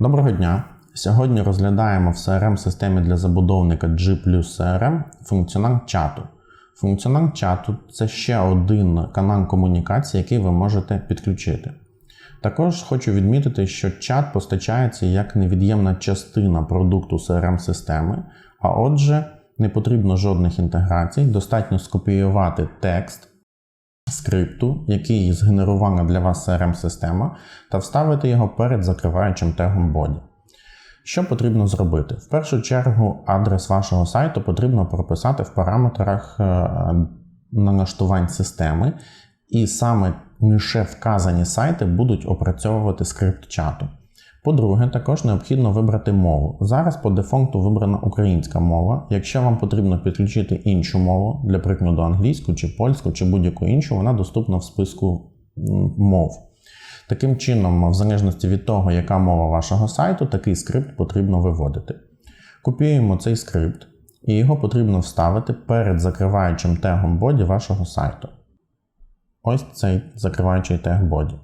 Доброго дня! Сьогодні розглядаємо в CRM-системі для забудовника G CRM функціонал чату. Функціонал чату це ще один канал комунікації, який ви можете підключити. Також хочу відмітити, що чат постачається як невід'ємна частина продукту CRM-системи, а отже, не потрібно жодних інтеграцій, достатньо скопіювати текст скрипту, який згенерувала для вас CRM-система, та вставити його перед закриваючим тегом body. Що потрібно зробити? В першу чергу, адрес вашого сайту потрібно прописати в параметрах е, налаштувань системи, і саме лише вказані сайти будуть опрацьовувати скрипт чату. По-друге, також необхідно вибрати мову. Зараз по дефолту вибрана українська мова. Якщо вам потрібно підключити іншу мову, для прикладу англійську чи польську, чи будь-яку іншу, вона доступна в списку мов. Таким чином, в залежності від того, яка мова вашого сайту, такий скрипт потрібно виводити. Копіюємо цей скрипт, і його потрібно вставити перед закриваючим тегом боді вашого сайту. Ось цей закриваючий тег боді.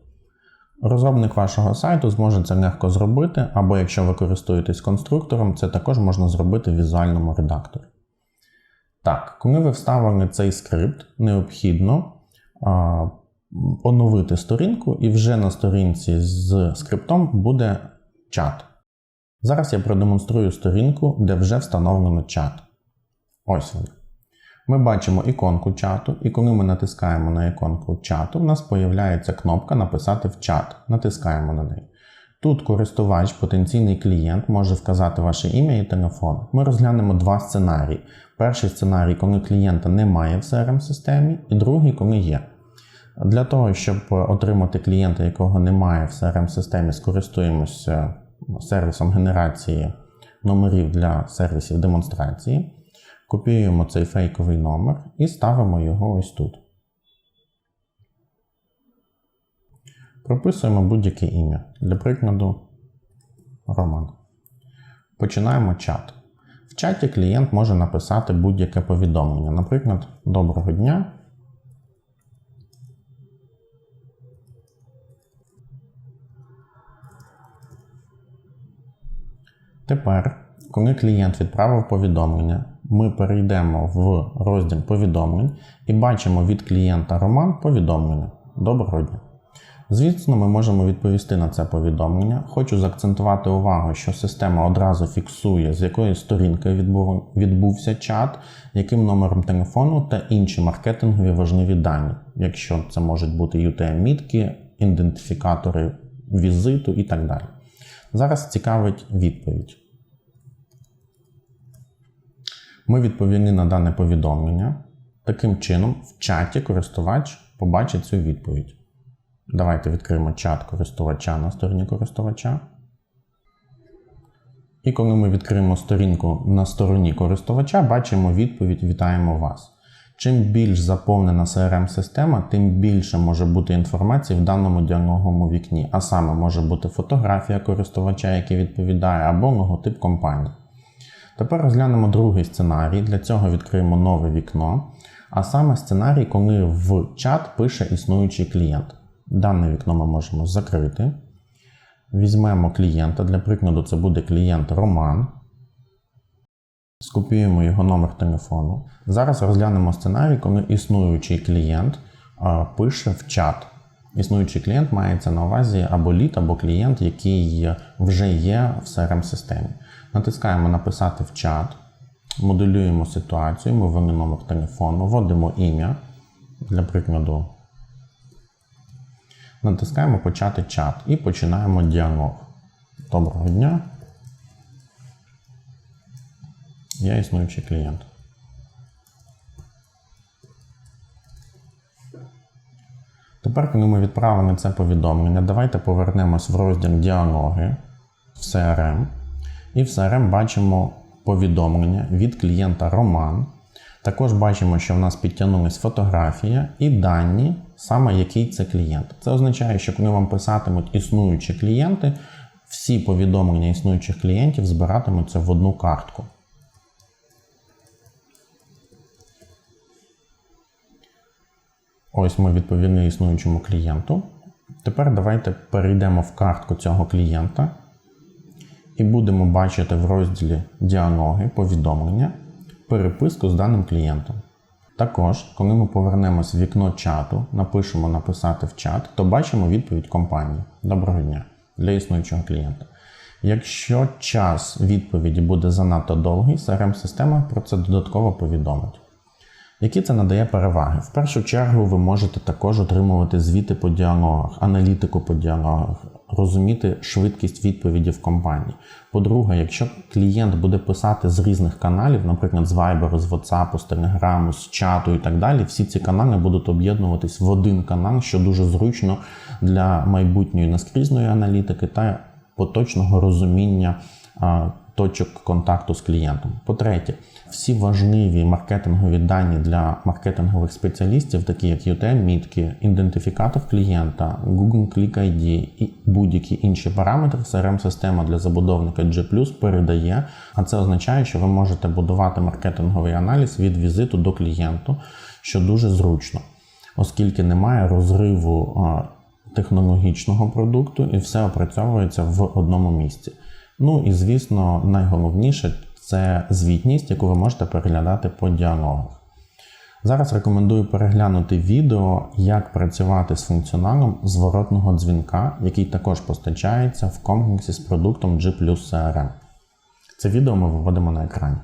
Розробник вашого сайту зможе це легко зробити, або якщо ви користуєтесь конструктором, це також можна зробити в візуальному редакторі. Так, коли ви вставили цей скрипт, необхідно а, оновити сторінку, і вже на сторінці з скриптом буде чат. Зараз я продемонструю сторінку, де вже встановлено чат. Ось він. Ми бачимо іконку чату, і коли ми натискаємо на іконку чату, у нас з'являється кнопка Написати в чат. Натискаємо на неї. Тут користувач, потенційний клієнт, може вказати ваше ім'я і телефон. Ми розглянемо два сценарії. Перший сценарій, коли клієнта немає в CRM-системі, і другий, коли є. Для того, щоб отримати клієнта, якого немає в CRM-системі, скористуємося сервісом генерації номерів для сервісів демонстрації. Копіюємо цей фейковий номер і ставимо його ось тут. Прописуємо будь-яке ім'я. Для прикладу, Роман. Починаємо чат. В чаті клієнт може написати будь-яке повідомлення. Наприклад, Доброго дня. Тепер, коли клієнт відправив повідомлення, ми перейдемо в розділ повідомлень і бачимо від клієнта Роман повідомлення. Доброго дня. Звісно, ми можемо відповісти на це повідомлення. Хочу заакцентувати увагу, що система одразу фіксує, з якої сторінки відбувся чат, яким номером телефону та інші маркетингові важливі дані, якщо це можуть бути UTM-мітки, ідентифікатори візиту і так далі. Зараз цікавить відповідь. Ми відповіли на дане повідомлення. Таким чином, в чаті користувач побачить цю відповідь. Давайте відкриємо чат користувача на стороні користувача. І коли ми відкриємо сторінку на стороні користувача, бачимо відповідь Вітаємо вас. Чим більш заповнена CRM-система, тим більше може бути інформації в даному діалоговому вікні, а саме може бути фотографія користувача, який відповідає, або логотип компанії. Тепер розглянемо другий сценарій. Для цього відкриємо нове вікно. А саме сценарій, коли в чат пише існуючий клієнт. Дане вікно ми можемо закрити. Візьмемо клієнта, для прикладу, це буде клієнт Роман. Скопіюємо його номер телефону. Зараз розглянемо сценарій, коли існуючий клієнт пише в чат. Існуючий клієнт мається на увазі або лід, або клієнт, який вже є в CRM-системі. Натискаємо Написати в чат, моделюємо ситуацію, ми ввели номер телефону, вводимо ім'я, для прикладу. Натискаємо Почати чат і починаємо діалог. Доброго дня. Я існуючий клієнт. Тепер, коли ми відправили це повідомлення, давайте повернемось в розділ діалоги в CRM. І в CRM бачимо повідомлення від клієнта Роман. Також бачимо, що в нас підтягнулась фотографія і дані, саме який це клієнт. Це означає, що коли вам писатимуть існуючі клієнти, всі повідомлення існуючих клієнтів збиратимуться в одну картку. Ось ми відповіли існуючому клієнту. Тепер давайте перейдемо в картку цього клієнта і будемо бачити в розділі діалоги, повідомлення, переписку з даним клієнтом. Також, коли ми повернемось в вікно чату, напишемо написати в чат, то бачимо відповідь компанії Доброго дня для існуючого клієнта. Якщо час відповіді буде занадто довгий, CRM-система про це додатково повідомить. Які це надає переваги? В першу чергу ви можете також отримувати звіти по діалогах, аналітику по діалогах, розуміти швидкість відповіді в компанії. По-друге, якщо клієнт буде писати з різних каналів, наприклад, з Viber, з WhatsApp, з Telegram, з чату і так далі, всі ці канали будуть об'єднуватись в один канал, що дуже зручно для майбутньої наскрізної аналітики та поточного розуміння точок контакту з клієнтом. По-третє, всі важливі маркетингові дані для маркетингових спеціалістів, такі як UTM-мітки, ідентифікатор клієнта, Google Click ID і будь-які інші параметри, CRM-система для забудовника G+, передає, а це означає, що ви можете будувати маркетинговий аналіз від візиту до клієнту, що дуже зручно, оскільки немає розриву технологічного продукту і все опрацьовується в одному місці. Ну і звісно, найголовніше це звітність, яку ви можете переглядати по діалогах. Зараз рекомендую переглянути відео, як працювати з функціоналом зворотного дзвінка, який також постачається в комплексі з продуктом G CRM. Це відео ми виводимо на екрані.